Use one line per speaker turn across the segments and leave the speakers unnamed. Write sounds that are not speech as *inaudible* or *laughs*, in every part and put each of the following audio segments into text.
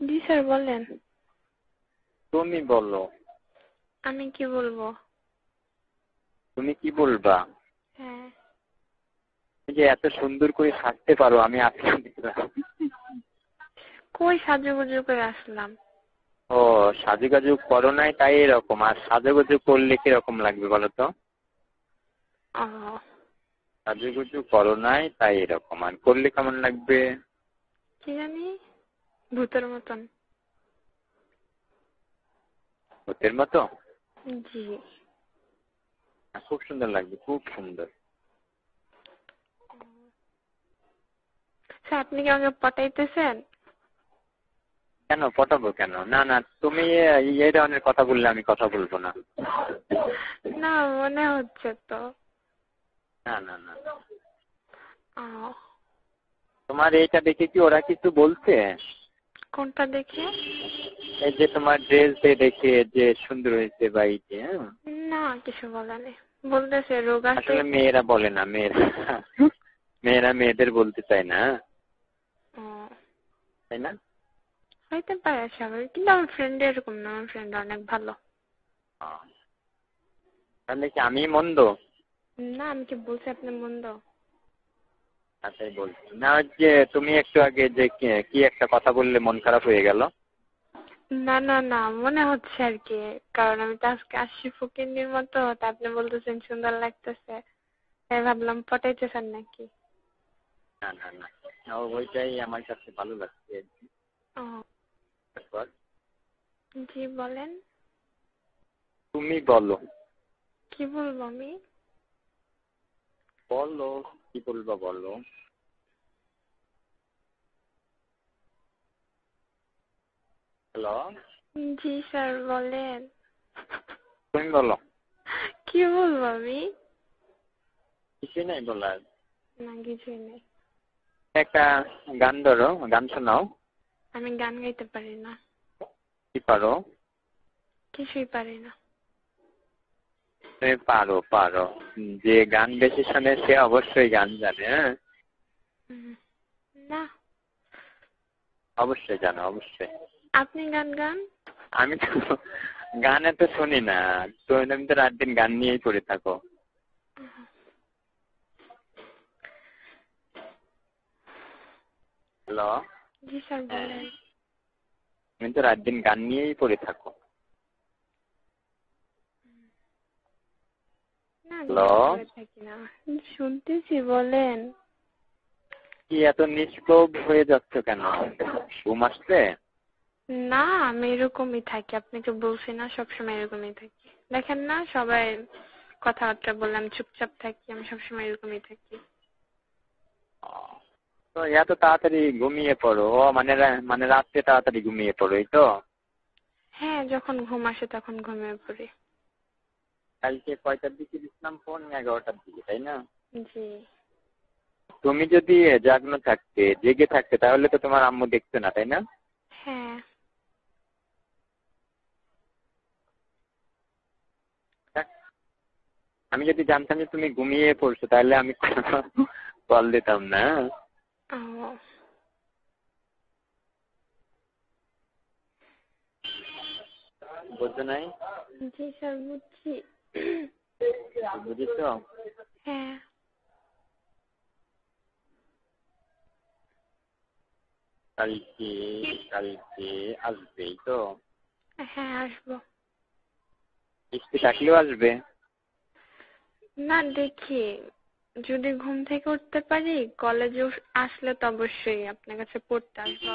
জি sir বলেন।
তুমি বলো।
আমি কি বলব?
তুমি কি বলবা?
হ্যাঁ।
তুমি যে এত সুন্দর করে সাজতে পারো আমি আজকে দেখলাম
কই সাজুগুজু করে আসলাম?
ও সাজুগাজু করো নাই তাই এরকম। আর সাজুগুজু করলে কীরকম লাগবে বলো তো?
ও।
সাজুগুজু করো নাই তাই এরকম। আর করলে কেমন লাগবে?
কি জানি? ভূতের মতন।
ভূতের মতো?
জি।
খুব সুন্দর লাগবে খুব সুন্দর।
স্যার আপনি কি আমাকে পটাইতেছেন?
কেন পটাবো কেন? না না তুমি এই ধরনের কথা বললে আমি কথা বলব না।
না মনে হচ্ছে তো।
না না না। তোমার এইটা দেখে কি ওরা কিছু বলছে?
কোনটা দেখে?
এই যে তোমার ড্রেস দেখে যে সুন্দর হয়েছে বা এই যে হ্যাঁ?
না কিছু বলেনি বলতেছে রোগ
আসলে মেয়েরা বলে না মেয়েরা। মেয়েরা মেয়েদের বলতে চায় না। তাই না?
হইতে পারে স্বাভাবিক কিন্তু আমার ফ্রেন্ড এরকম না আমার ফ্রেন্ড অনেক ভালো।
তাহলে কি আমি মন্দ?
না আমি কি বলছি আপনি মন্দ?
তাই বলছি। না যে তুমি একটু আগে যে কি- একটা কথা বললে মন খারাপ হয়ে গেল।
না না না মনে হচ্ছে আর কি। কারণ আমি তো আজকে আসছি ফকিন্নির মতো তা আপনি বলতেছেন সুন্দর লাগতেছে। তাই ভাবলাম পটাইতেছেন নাকি?
না না না। ওইটাই আমার কাছে ভালো লাগছে
জি বলেন।
তুমি বলো।
কি বলব আমি?
বলো। কি বলব বলো হ্যালো
জি স্যার বলেন।
তুমি বলো।
কি বলব আমি?
কিছুই নাই বলার
না কিছুই নাই।
একটা গান ধরো গান শোনাও।
আমি গান গাইতে পারি না।
কি পারো?
কিছুই পারি না।
তুমি পারো পারো। যে গান বেশি শোনে সে অবশ্যই গান জানে হ্যাঁ?
না।
অবশ্যই জানো অবশ্যই।
আপনি গান গান?
আমি তো গান এত শুনি না। তো তুমি তো রাত দিন গান নিয়েই পড়ে থাকো। হ্যালো?
জি স্যার বলেন।
তুমি তো রাত দিন গান নিয়েই পড়ে থাকো
না আমি
হ্যালো?
শুনতেছি বলেন।
কি এত নিষ্প্রভ হয়ে যাচ্ছ কেন? ঘুম আসছে?
না আমি এরকমই থাকি। আপনাকে বলছি না সবসময় এরকমই থাকি। দেখেন না সবাই কথাবার্তা বললাম চুপচাপ থাকি আমি সবসময় এরকমই থাকি।
তো এত তাড়াতাড়ি ঘুমিয়ে পড়ো। মানে মানে রাত্রে তাড়াতাড়ি ঘুমিয়ে পড়ো এই তো?
হ্যাঁ যখন ঘুম আসে তখন ঘুমিয়ে পড়ি।
কালকে কয়টার দিকে দিচ্ছিলাম ফোন এগারোটার দিকে তাই না?
জি।
তুমি যদি জাগ্ন থাকতে জেগে থাকতে তাহলে তো তোমার আম্মু দেখতো না তাই না?
হ্যাঁ।
আমি যদি জানতাম যে তুমি ঘুমিয়ে পড়ছো তাহলে আমি কল দিতাম না। বুঝছ নাই?
জি স্যার বুঝছি।
বুঝেছ?
হ্যাঁ।
কালকে কালকে আসবেই তো?
হ্যাঁ আসব।
বৃষ্টি থাকলেও আসবে?
না দেখি। যদি ঘুম থেকে উঠতে পারি কলেজে আসলে তো অবশ্যই আপনার কাছে পড়তে আসব।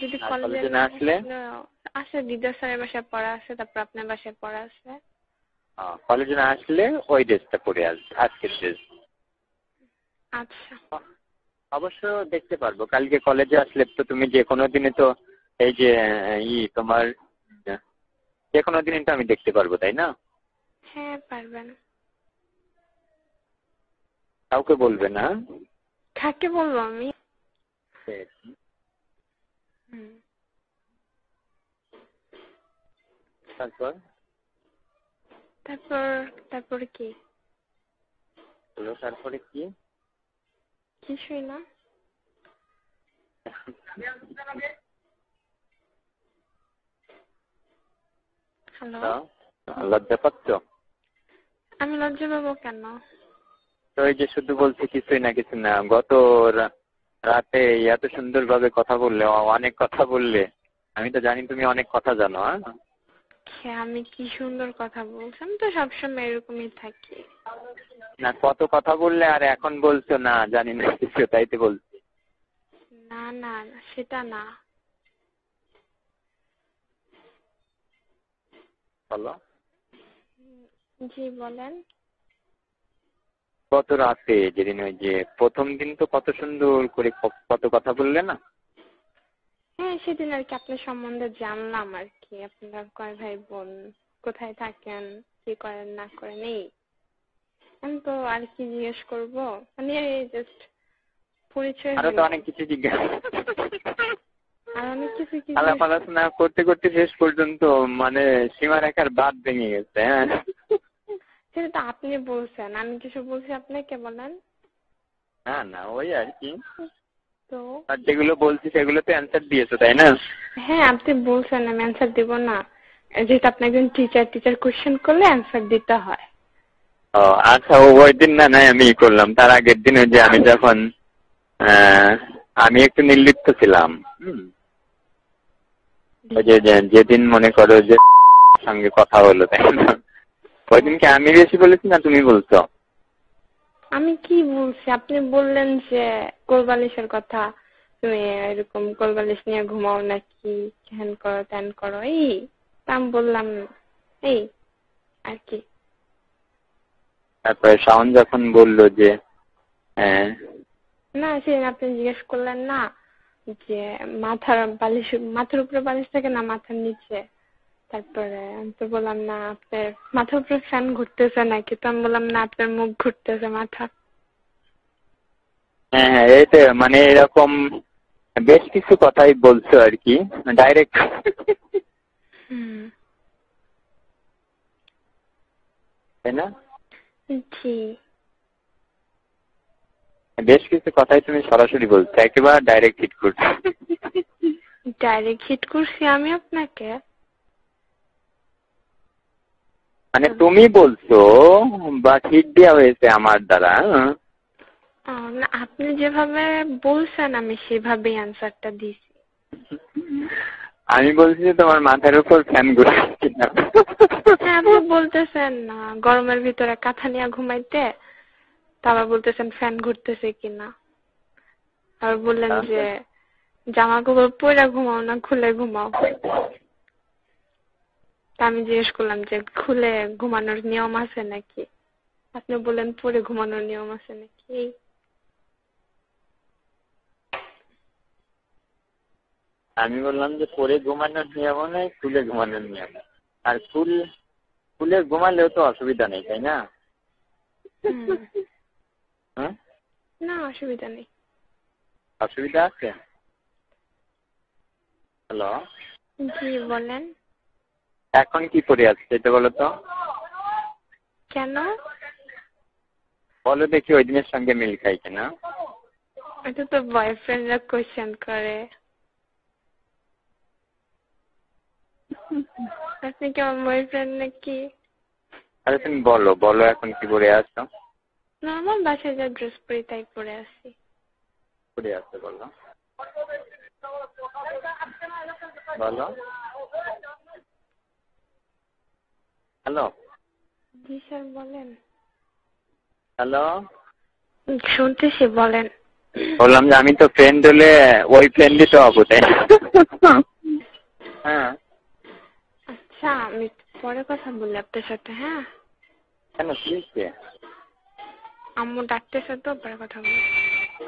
যদি কলেজে না
আসলে?
আসলে? আসে দিদা স্যারের বাসায় পড়া আছে তারপর আপনার বাসায় পড়া আছে।
কলেজে না আসলে ওই ড্রেসটা পরে আসবে আজকের ড্রেস
আচ্ছা।
অবশ্য দেখতে পারব কালকে কলেজে আসলে তো তুমি যে কোনো দিনে তো এই যে ই তোমার যে কোনো দিনে তো আমি দেখতে পারব তাই না?
হ্যাঁ পারবেন
কাউকে বলবে না
কাকে বলব আমি?
তারপর?
তারপর তারপরে কি?
হলো তারপরে কি?
কিছুই না। হ্যালো?
হ্যাঁ, লজ্জা পাচ্ছ?
আমি লজ্জা পাবো কেন?
তো এই যে শুধু বলছি কিছুই না কিছু না। গত রাতে এত সুন্দর ভাবে কথা বললে অনেক কথা বললে। আমি তো জানি তুমি অনেক কথা জানো হ্যাঁ?
সে আমি কি সুন্দর কথা বলছি? আমি তো সবসময় এরকমই থাকি।
না কত কথা বললে আর এখন বলছো না জানি না কিছু তাই তো বলছি।
না না সেটা না।
বলো।
জি বলেন।
কত রাতে যেদিন ওই যে প্রথম দিন তো কত সুন্দর করে কত কথা বললে না?
হ্যাঁ সেদিন আর কি আপনার সম্বন্ধে জানলাম আর কি। আপনারা কয় ভাই বোন কোথায় থাকেন কি করেন না করেন এই। আমি তো আর কি জিজ্ঞেস করব? মানে জাস্ট পরিচয়
আরও তো অনেক কিছু জিজ্ঞাসা
আর অনেক কিছু কি
আলাপ আলোচনা করতে করতে শেষ পর্যন্ত মানে সীমারেখার বাদ ভেঙে গেছে হ্যাঁ।
সেটা তো আপনি বলছেন। আমি কিছু বলছি আপনাকে বলেন?
না না ওই আর কি।
তো
আর যেগুলো বলছি সেগুলো তো অ্যান্সার দিয়েছ তাই না?
হ্যাঁ আপনি বলছেন আমি অ্যান্সার দিব না। যেহেতু আপনি একজন টিচার টিচার কোশ্চেন করলে অ্যান্সার দিতে হয়।
ও আচ্ছা ওই দিন না আমি করলাম। তার আগের দিন ওই যে আমি যখন আমি একটু নির্লিপ্ত ছিলাম যেদিন মনে করো যে সঙ্গে কথা হলো তাই না? ওই দিন কি আমি বেশি বলেছি না তুমি বলছো?
আমি কি বলছি? আপনি বললেন যে কোলবালিশের কথা। তুমি এরকম কোলবালিশ নিয়ে ঘুমাও নাকি? হ্যান করো ত্যান করো। এই তা আমি বললাম এই আর কি।
তারপরে শাওন যখন বলল যে হ্যাঁ।
না সেদিন আপনি জিজ্ঞেস করলেন না যে মাথার বালিশ মাথার উপরে বালিশ থাকে না মাথার নিচে? তারপরে আমি তো বললাম না আপনার মাথার উপরে ফ্যান ঘুরতেছে নাকি? তো আমি বললাম না আপনার মুখ ঘুরতেছে মাথা।
হ্যাঁ হ্যাঁ এই তো মানে এরকম বেশ কিছু কথাই বলছো আর কি ডাইরেক্ট তাই না?
জি।
বেশ কিছু কথাই তুমি সরাসরি বলছো একেবারে ডাইরেক্ট হিট করছ। *laughs*
ডাইরেক্ট হিট করছি আমি আপনাকে?
মানে তুমি বলছো বা হিট দেওয়া হয়েছে আমার দ্বারা?
আপনি যেভাবে বলছেন আমি সেভাবেই অ্যান্সারটা দিছি।
আমি বলছি যে তোমার মাথার উপর ফ্যান ঘুরছে না।
হ্যাঁ আপনি বলতেছেন না গরমের ভিতরে কাঁথা নিয়ে ঘুমাইতে তারপর বলতেছেন ফ্যান ঘুরতেছে কিনা। আর বললেন যে জামা কাপড় পরে ঘুমাও না খুলে ঘুমাও। তা আমি জিজ্ঞেস করলাম যে খুলে ঘুমানোর নিয়ম আছে নাকি? আপনি বললেন পরে ঘুমানোর নিয়ম আছে নাকি?
আমি বললাম যে পরে ঘুমানোর নিয়ম নেই খুলে ঘুমানোর নিয়ম আর ফুল খুলে ঘুমালেও তো অসুবিধা নেই তাই না? হ্যাঁ?
না অসুবিধা নেই।
অসুবিধা আছে? হ্যালো?
জি বলেন।
এখন কি পরে আছে সেটা বলো তো?
কেন?
বলো দেখি ওই দিনের সঙ্গে মিল খাই কিনা।
এটা তো বয়ফ্রেন্ডরা কোয়েশ্চেন করে। আপনি কি আমার বয়ফ্রেন্ড নাকি?
আরে তুমি বলো বলো এখন কি পরে আছো
নর্মাল বাসায় যা ড্রেস পরি তাই পরে আসি।
পরে আছে বলো। বলো। হ্যালো।
জি স্যার বলেন।
হ্যালো।
শুনতেছি বলেন।
বললাম যে আমি তো ফ্রেন্ড হলে ওই ফ্রেন্ডই তো হব তাই হ্যাঁ।
আচ্ছা আমি পরে কথা বলি আপনার সাথে হ্যাঁ?
কেন কি?
আম্মু ডাকতেছে তো পরে কথা বলি।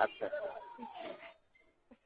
আচ্ছা।